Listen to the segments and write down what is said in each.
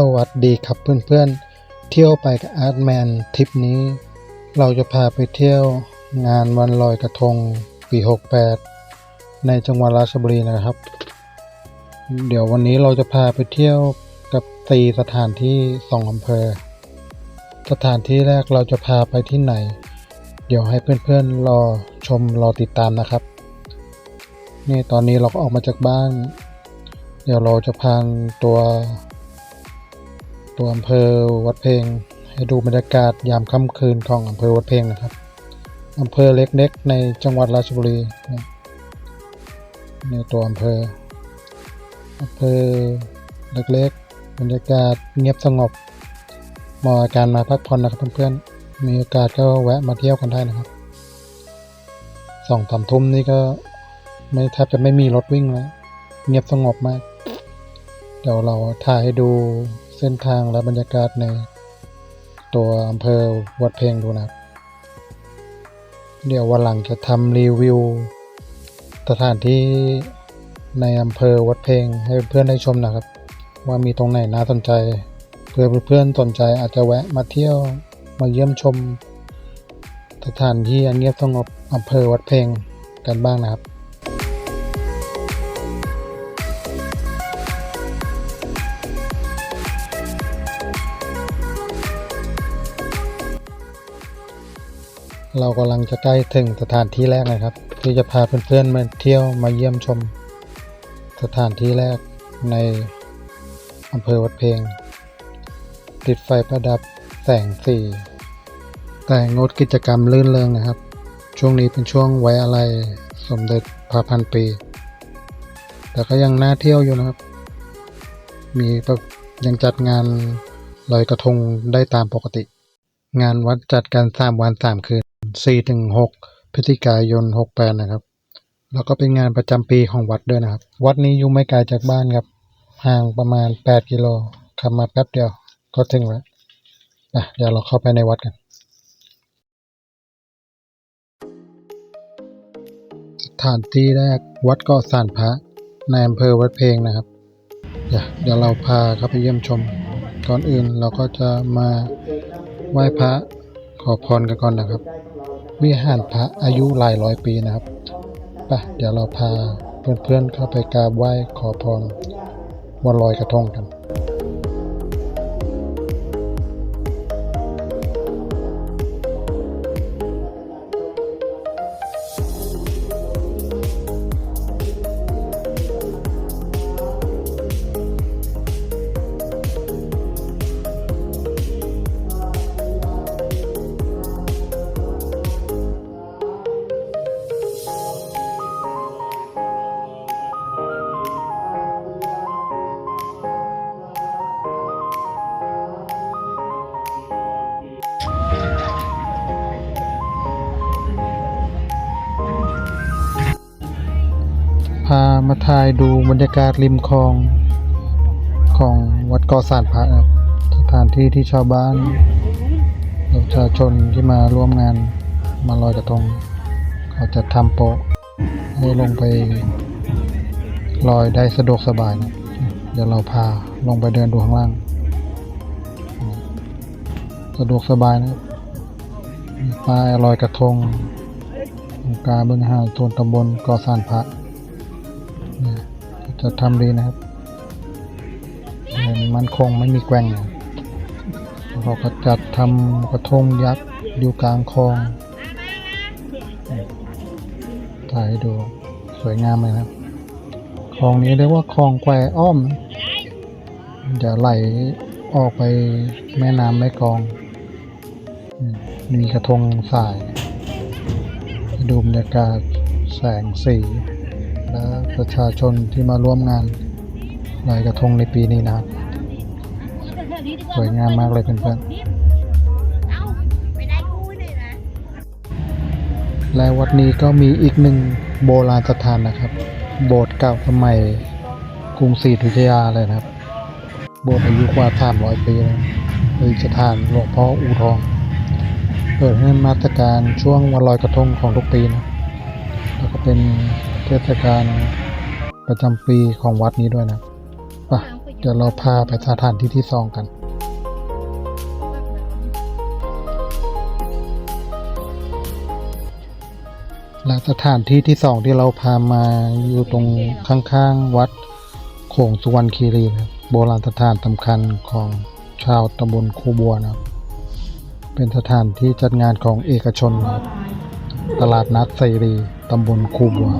สวัสดีครับเพื่อนๆ เที่ยวไปกับอาร์ตแมนทริปนี้ เราจะพาไปเที่ยวงานวันลอยกระทงปี 68 ในจังหวัดราชบุรีนะครับ เดี๋ยววันนี้เราจะพาไปเที่ยวกับตีสถานที่สองอำเภอ สถานที่แรกเราจะพาไปที่ไหน เดี๋ยวให้เพื่อนๆรอชมรอติดตามนะครับ นี่ตอนนี้เราก็ออกมาจากบ้าน เดี๋ยวเราจะพานตัว ตัวอำเภอวัดเพลงให้ดูบรรยากาศยามค่ำคืนของอำเภอวัดเพลงนะครับอำเภอเล็กๆในจังหวัดราชบุรีในตัวอำเภออำเภอเล็กๆ บรรยากาศเงียบสงบเหมาะการมาพักผ่อนนะครับเพื่อนๆมีโอกาสก็แวะมาเที่ยวกันได้นะครับสองสามทุ่มนี่ก็ไม่แทบจะไม่มีรถวิ่งแล้วเงียบสงบมาก เดี๋ยวเราถ่ายให้ดู เส้นทางและบรรยากาศในตัวอำเภอวัดเพลงดูนะครับ เดี๋ยววันหลังจะทำรีวิว สถานที่ในอำเภอวัดเพลงให้เพื่อนได้ชมนะครับ ว่ามีตรงไหนน่าสนใจ เพื่อเพื่อนสนใจอาจจะแวะมาเที่ยวมาเยี่ยมชม สถานที่อันเงียบสงบอำเภอวัดเพลงกันบ้างนะครับ เรากำลังจะใกล้ถึงสถานที่แรกนะครับ ที่จะพาเพื่อนๆมาเที่ยวมาเยี่ยมชม สถานที่แรกในอำเภอวัดเพลง ติดไฟประดับแสงสีแต่งดกิจกรรมลื่นเริงนะครับ ช่วงนี้เป็นช่วงไว้อะไรสมเด็จพระพันปี แต่ก็ยังน่าเที่ยวอยู่นะครับ มียังจัดงานลอยกระทงได้ตามปกติ งานวัดจัดกันสามวันสามคืน 4ถึง6พฤศจิกายน 68 นะครับ แล้วก็เป็นงานประจำปีของวัดด้วยนะครับ วัดนี้อยู่ไม่ไกลจากบ้านครับ ห่างประมาณ 8 กิโลขับมาแป๊บเดียวก็ถึงแล้วอะเดี๋ยวเราเข้าไปในวัดกันสถานที่แรกวัดเกาะสานพระในอำเภอวัดเพลงนะครับเดี๋ยวเดี๋ยวเราพาเข้าไปเยี่ยมชม ก่อนอื่นเราก็จะมาไหว้พระ อพรกันก่อนนะครับ วิหารพระอายุหลายร้อยปีนะครับปะเดี๋ยวเราพาเพื่อนๆเข้าไปกราบไหว้ขอพรวันลอยกระทงกัน มาถ่ายดูบรรยากาศริมคลองของวัดกาะสานพระครับสถานที่ที่ชาวบ้านประชาชนที่มาร่วมงานมาลอยกระทงเขาจะทำโป๊ะให้ลงไปลอยได้สะดวกสบายนะเดี๋ยวเราพาลงไปเดินดูข้างล่าง สะดวกสบายนะป้ายลอยกระทงองค์การบริหารส่วนตำบลกาะสานพระ จะทำดีนะครับมันคงไม่มีแกว่งเราก็จัดทำกระทงยักษ์อยู่กลางคลอง ถ่ายให้ดูสวยงามเลยครับคลองนี้เรียกว่าคลองแควอ้อมนจะไหลออกไปแม่น้ำแม่กองมมีกระทงสาย ดูบรรยากาศแสงสี และประชาชนที่มาร่วมงานลอยกระทงในปีนี้นะครับ สวยงามมากเลยเพื่อนๆ และวัดนี้ก็มีอีกหนึ่งโบราณสถานนะครับ โบสถ์เก่าสมัยกรุงศรีอยุธยาเลยนะครับ โบสถ์อายุกว่า 300 ปีแล้วคือสถานหลวงพ่ออู่ทอง เปิดให้มาตรการช่วงวันลอยกระทงของทุกปีนะ แล้วก็เป็น เทศกาลประจำปีของวัดนี้ด้วยนะไปะเดี๋ยวเราพาไปสถานที่ที่สองกัน และสถานที่ที่สองที่เราพามาอยู่ตรงข้างๆวัดโขงสุวรรณคีรีนะครับโบราณสถานสำคัญของชาวตำบลคูบัวนะครับเป็นสถานที่จัดงานของเอกชนนะครับ ตลาดนัดเสรีตำบลคูบัว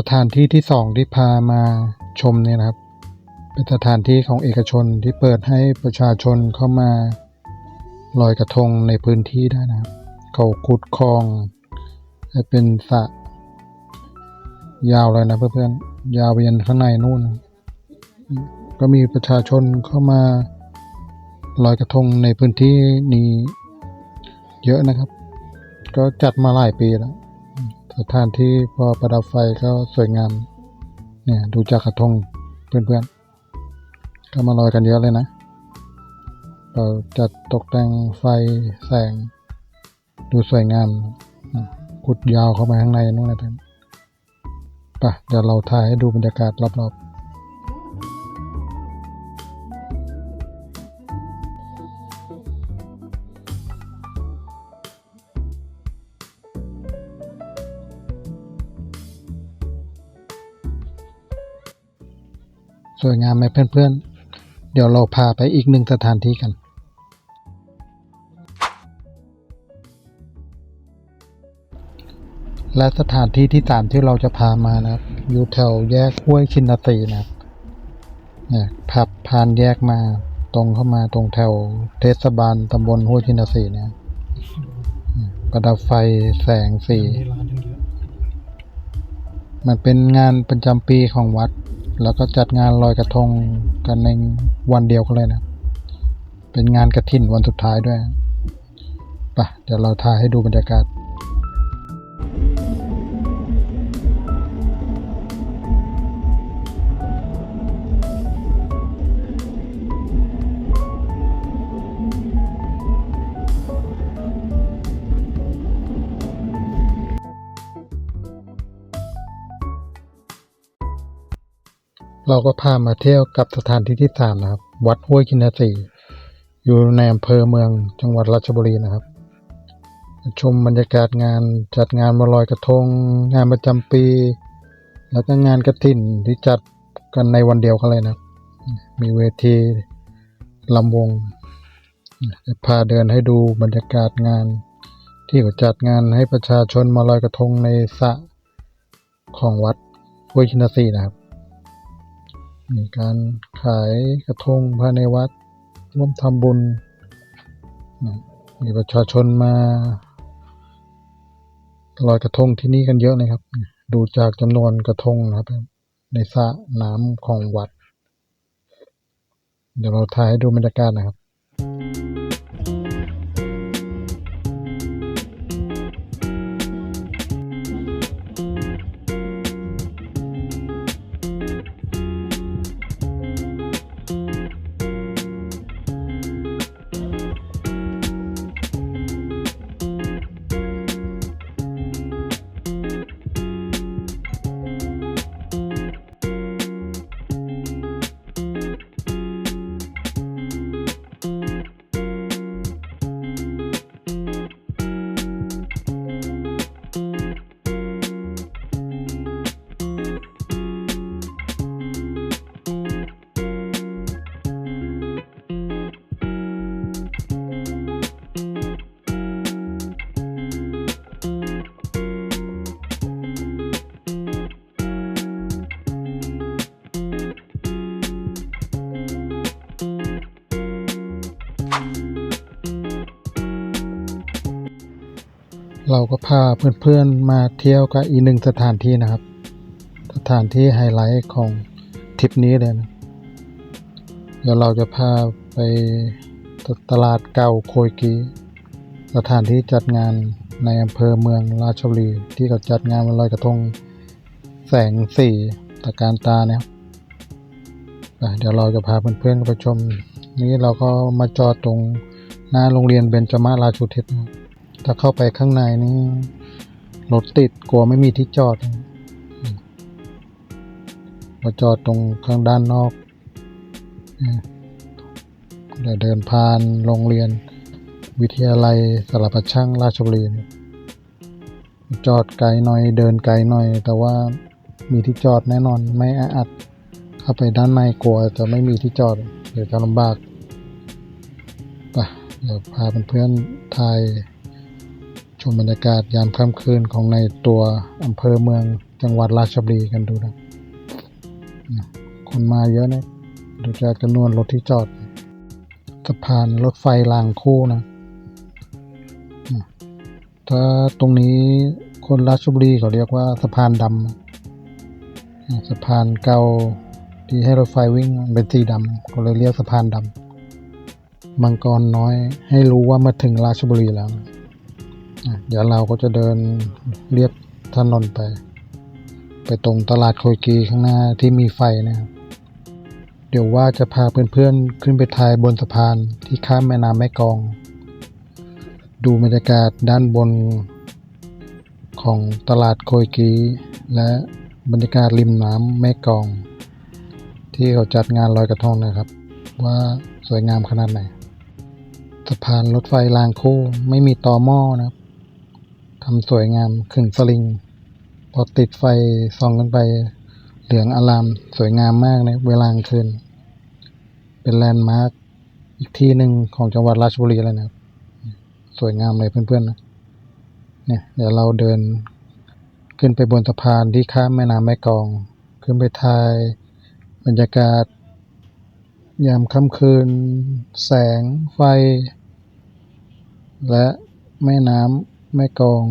สถานที่ที่สองที่พามาชมเนี่ยนะครับ เป็นสถานที่ของเอกชนที่เปิดให้ประชาชนเข้ามาลอยกระทงในพื้นที่ได้นะครับ เขาขุดคลองให้เป็นสระยาวเลยนะเพื่อนๆยาวไปยันข้างในนู่น ก็มีประชาชนเข้ามาลอยกระทงในพื้นที่นี้เยอะนะครับ ก็จัดมาหลายปีแล้ว สถานที่พอประดับไฟก็สวยงาม เนี่ยดูจากกระทงเพื่อนๆ ก็มาลอยกันเยอะเลยนะ เราจัดตกแต่งไฟแสง ดูสวยงามขุดยาวเข้ามาข้างในนู่นนะเพื่อนปะเดี๋ยวเราถ่ายให้ดูบรรยากาศรอบๆ สวยงามไหมเพื่อนๆ เดี๋ยวเราพาไปอีกหนึ่งสถานที่กัน และสถานที่ที่สามที่เราจะพามานะครับ อยู่แถวแยกห้วยชินตีนะครับเนี่ยขับผ่านแยกมาตรงเข้ามาตรงแถวเทศบาลตำบลห้วยชินตีเนี่ยอืมประดับไฟแสงสีมันเป็นงานประจำปีของวัด แล้วก็จัดงานลอยกระทงกันในวันเดียวกันเลยนะ เป็นงานกระถินวันสุดท้ายด้วยปะเดี๋ยวเราถ่ายให้ดูบรรยากาศ เราก็พามาเที่ยวกับสถานที่ที่สามนะครับ วัดห้วยกินาสีอยู่ในอำเภอเมืองจังหวัดราชบุรีนะครับ ชมบรรยากาศงานจัดงานมาลอยกระทง งานประจำปี แล้วก็งานกระถิ่นที่จัดกันในวันเดียวกันเลยนะ มีเวทีลำวงจะพาเดินให้ดูบรรยากาศงาน ที่เขาจัดงานให้ประชาชนมาลอยกระทงในสระของวัดห้วยกินาสีนะครับ การขายกระทงภายในวัดร่วมทำบุญ มีประชาชนมาลอยกระทงที่นี่กันเยอะเลยครับ ดูจากจำนวนกระทงนะครับ ในสระน้ำของวัด เดี๋ยวเราถ่ายให้ดูบรรยากาศนะครับ เราก็พาเพื่อนๆมาเที่ยวกับอีกหนึ่งสถานที่นะครับ สถานที่ไฮไลท์ของทริปนี้เลยนะเดี๋ยวเราจะพาไปตลาดเก่าโคยกีสถานที่จัดงานในอำเภอเมืองราชบุรี ที่เขาจัดงานวันลอยกระทงแสงสีตะการตาเนี่ยเดี๋ยวเราจะพาเพื่อนๆไปชม นี้เราก็มาจอดตรงหน้าโรงเรียนเบญจมาราชูทิศนะ ถ้าเข้าไปข้างในนี่รถติดกลัวไม่มีที่จอดมาจอดตรงข้างด้านนอกเดี๋ยวเดินผ่านโรงเรียน วิทยาลัยสารพัดช่างราชบุรีจอดไกลหน่อยเดินไกลหน่อย แต่ว่ามีที่จอดแน่นอนไม่แออัด เข้าไปด้านในกลัวจะไม่มีที่จอดเดี๋ยวจะลำบากไปเดี๋ยวพาเพื่อนๆถ่าย มบรรยากาศยามค่ำคืนของในตัวอำเภอเมืองจังหวัดราชบุรีกันดูนะคนมาเยอะนะดูจากจำนวนรถที่จอดสะพานรถไฟรางคู่นะ ถ้าตรงนี้คนราชบุรีเขาเรียกว่าสะพานดำสะพานเก่าที่ให้รถไฟวิ่งเป็นสีดำก็เลยเรียกสะพานดำมังกรน้อยให้รู้ว่ามาถึงราชบุรีแล้วนะ เดี๋ยวเราก็จะเดินเรียบถนนไป ไปตรงตลาดโคยกีข้างหน้าที่มีไฟนะครับ เดี๋ยวว่าจะพาเพื่อนๆขึ้นไปถ่ายบนสะพานที่ข้ามแม่น้ำแม่กอง ดูบรรยากาศด้านบนของตลาดโคยกี และบรรยากาศริมน้ำแม่กอง ที่เขาจัดงานลอยกระทงนะครับ ว่าสวยงามขนาดไหนสะพานรถไฟรางคู่ไม่มีตอหม้อนะครับ ทำสวยงามขึงสลิง พอติดไฟส่องกันไป เหลืองอลามสวยงามมากในเวลากลางคืน เป็นแลนด์มาร์คอีกที่หนึ่งของจังหวัดราชบุรีเลยนะครับ สวยงามเลยเพื่อนๆนะเนี่ยเดี๋ยวเราเดินขึ้นไปบนสะพานที่ข้ามแม่น้ำแม่กอง ขึ้นไปถ่ายบรรยากาศ ยามค่ำคืน แสงไฟ และแม่น้ำ แม่กลอง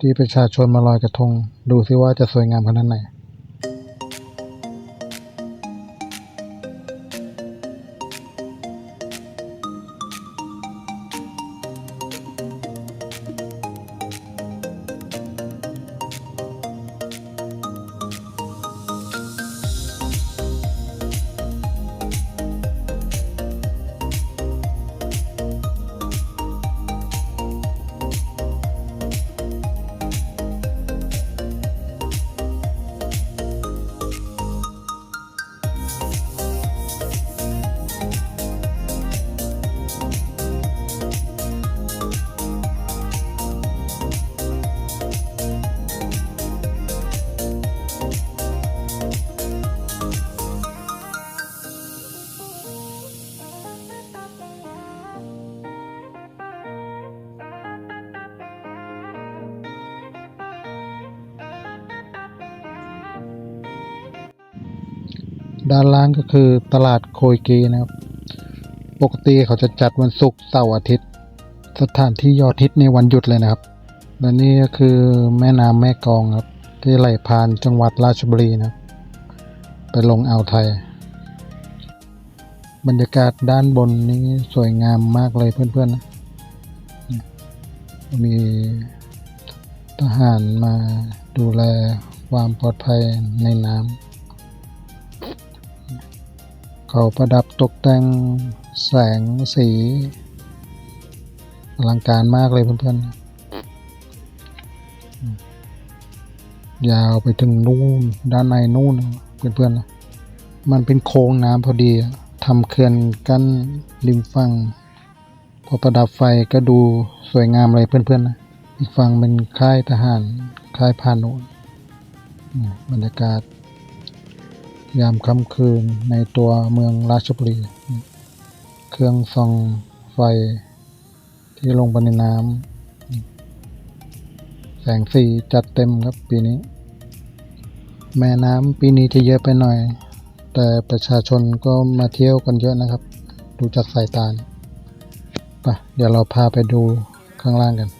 ที่ประชาชนมาลอยกระทง ดูซิว่าจะสวยงามขนาดไหน ด้านล่างก็คือตลาดโคยกีนะครับ ปกติเขาจะจัดวันศุกร์เสาร์อาทิตย์ สถานที่ยอดฮิตในวันหยุดเลยนะครับ และนี่ก็คือแม่น้ำแม่กองครับ ที่ไหลผ่านจังหวัดราชบุรีนะไปลงอ่าวไทย บรรยากาศด้านบนนี้สวยงามมากเลยเพื่อนๆนะมีทหารมาดูแลความปลอดภัยในน้ำ เขาประดับตกแต่งแสงสีอลังการมากเลยเพื่อนๆ ยาวไปถึงนู่นด้านในนู่นนะเพื่อนๆนะมันเป็นโค้งน้ำพอดีอะทำเขื่อนกั้นริมฝั่งพอประดับไฟก็ดูสวยงามเลยเพื่อนๆนะอีกฝั่งเป็นค่ายทหารค่ายพานุอืมบรรยากาศ ยามค่ำคืนในตัวเมืองราชบุรี เครื่องส่องไฟที่ลงไปในน้ำ แสงสีจัดเต็มครับปีนี้ แม่น้ำปีนี้จะเยอะไปหน่อย แต่ประชาชนก็มาเที่ยวกันเยอะนะครับ ดูจากสายตาเนี่ยไปเดี๋ยวเราพาไปดูข้างล่างกัน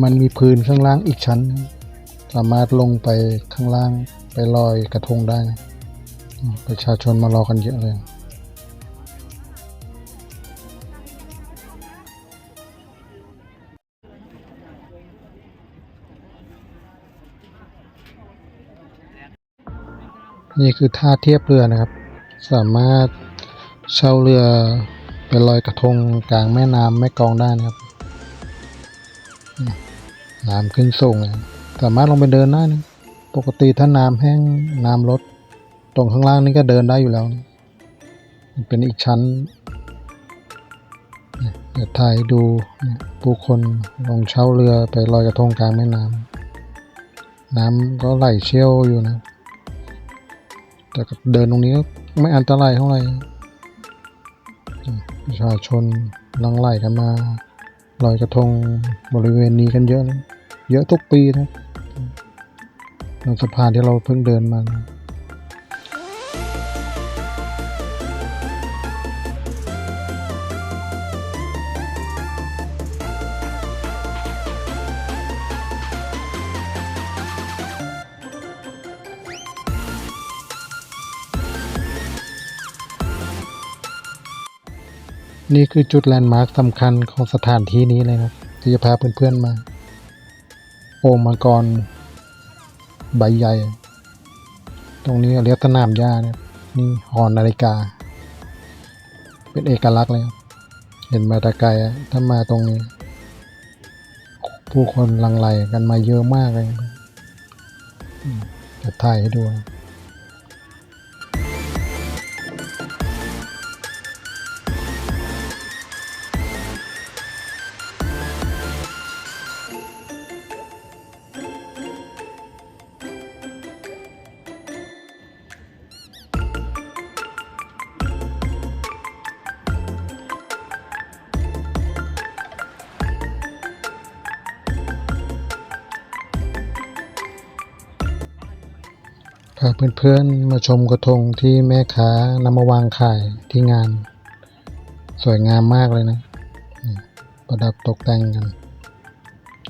มันมีพื้นข้างล่างอีกชั้น สามารถลงไปข้างล่างไปลอยกระทงได้ ประชาชนมารอกันเยอะเลยนี่คือท่าเทียบเรือนะครับ สามารถเช่าเรือไปลอยกระทงกลางแม่น้ำแม่กองได้นะครับ น้ำขึ้นสูงเลยครับสามารถลงไปเดินได้นะปกติถ้าน้ำแห้งน้ำลดตรงข้างล่างนี่ก็เดินได้อยู่แล้วนะเป็นอีกชั้นเดี๋ยวถ่ายดูผู้คนลงเช่าเรือไปลอยกระทงกลางแม่น้ำน้ำก็ไหลเชี่ยวอยู่นะ แต่เดินตรงนี้ก็ไม่อันตรายเท่าไหร่ประชาชนลังไหลกันมา ลอยกระทงบริเวณนี้กันเยอะนะเยอะทุกปีนะตรงสะพานที่เราเพิ่งเดินมา นี่คือจุดแลนด์มาร์คสำคัญของสถานที่นี้เลยครับที่จะพาเพื่อนๆมา โอ่งมังกรใบใหญ่ ตรงนี้เรียกสนามหญ้านี่นี่หอนาฬิกา เป็นเอกลักษณ์เลยเห็นมาตะไกลถ้ามาตรงนี้ ผู้คนลังไหลกันมาเยอะมากเลยจะถ่ายให้ดูนะ พาเพื่อนๆมาชมกระทงที่แม่ค้านำมาวางขายที่งาน สวยงามมากเลยนะ ประดับตกแต่งกัน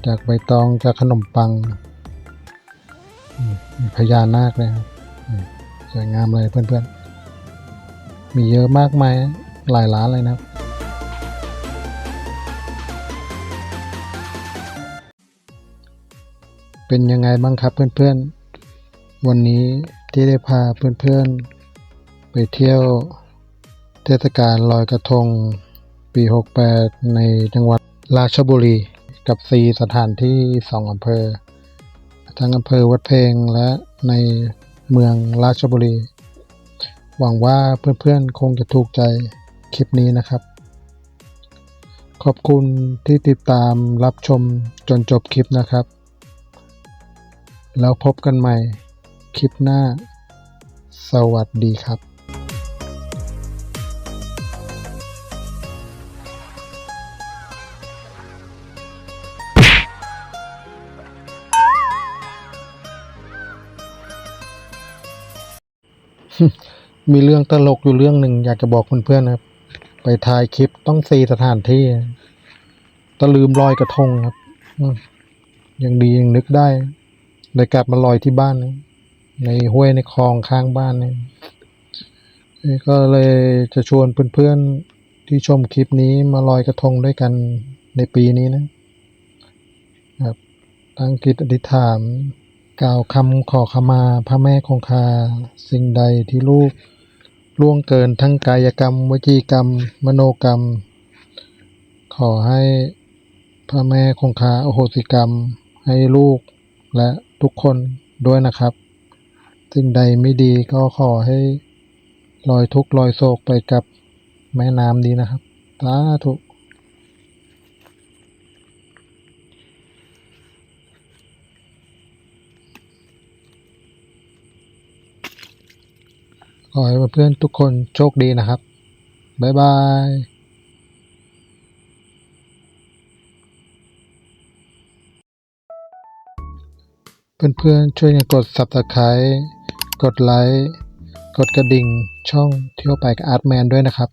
จากใบตองจากขนมปังมีพญานาคเลยครับสวยงามเลยเพื่อนๆ มีเยอะมากมายหลายร้านเลยนะครับเป็นยังไงบ้างครับเพื่อนๆ วันนี้ที่ได้พาเพื่อนๆ ไปเที่ยวเทศกาลลอยกระทง ปี 68 ในจังหวัดราชบุรี กับ 4 สถานที่ 2 อำเภอ ทั้งอำเภอวัดเพลงและในเมืองราชบุรี หวังว่าเพื่อนๆ คงจะถูกใจคลิปนี้นะครับ ขอบคุณที่ติดตามรับชมจนจบคลิปนะครับ แล้วพบกันใหม่ คลิปหน้า สวัสดีครับมีเรื่องตลกอยู่เรื่องหนึ่งอยากจะบอกเพื่อนๆนะครับ ไปถ่ายคลิปต้องซีสถานที่ตะลืมลอยกระทงครับยังดียังนึกได้เลยกลับมาลอยที่บ้านนะ ในห้วยในคลองข้างบ้านเนี่ยก็เลยจะชวนเพื่อนๆที่ชมคลิปนี้มาลอยกระทงด้วยกันในปีนี้นะครับตั้งจิตอธิษฐาน กล่าวคำขอขมาพระแม่คงคา สิ่งใดที่ลูกล่วงเกินทั้งกายกรรม วจีกรรม มโนกรรม ขอให้พระแม่คงคา อโหสิกรรม ให้ลูกและทุกคนด้วยนะครับ สิ่งใดไม่ดีก็ขอให้ลอยทุกข์ลอยโศกไปกับแม่น้ำดีนะครับสาธุขอให้เพื่อนทุกคนโชคดีนะครับ บ๊ายบายเพื่อนๆช่วยกันกด Subscribe กดไลค์ กดกระดิ่ง ช่องเที่ยวไปกับอาร์ตแมนด้วยนะครับ